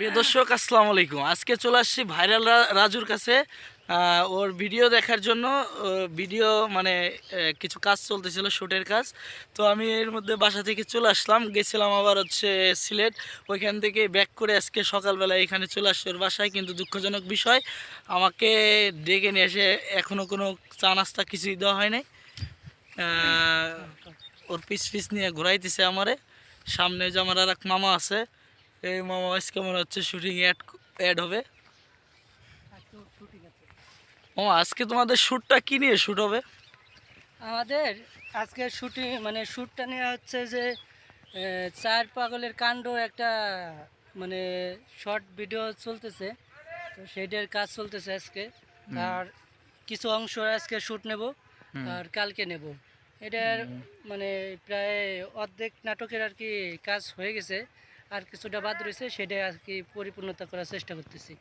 প্রিয় দর্শক, আসসালামু আলাইকুম। আজকে চলে আসছি ভাইরাল রাজুর কাছে। ওর ভিডিও দেখার জন্য ভিডিও মানে কিছু কাজ চলতেছিল শ্যুটের কাজ। তো আমি এর মধ্যে বাসা থেকে চলে আসলাম, গেছিলাম আবার হচ্ছে সিলেট। ওইখান থেকে ব্যাক করে আজকে সকালবেলা এখানে চলে আসছি ওর বাসায়, কিন্তু দুঃখজনক বিষয়, আমাকে ডেকে নিয়ে এসে এখনও কোনো চা নাস্তা কিছুই দেওয়া হয় নাই। ওর পিস পিস নিয়ে ঘোরাইতেছে আমারে। সামনে যে আমার আর এক মামা আছে এই মামা আজকে মনে হচ্ছে? শুটিং অ্যাড অ্যাড হবে? মামা আজকে তোমাদের শ্যুটটা কি নিয়ে শ্যুট হবে? আমাদের আজকে শুটিং মানে শ্যুটটা নেওয়া হচ্ছে যে চার পাগলের কাণ্ড একটা মানে শর্ট ভিডিও চলতেছে। তো সেইটার কাজ চলতেছে আজকে। আর কিছু অংশ আজকে শ্যুট নেব আর কালকে নেব। এটার মানে প্রায় অর্ধেক নাটকের আর কি কাজ হয়ে গেছে। আর কিছুটা বাদ রয়েছে সেটা আর কি পরিপূর্ণতা করার চেষ্টা করতেছি।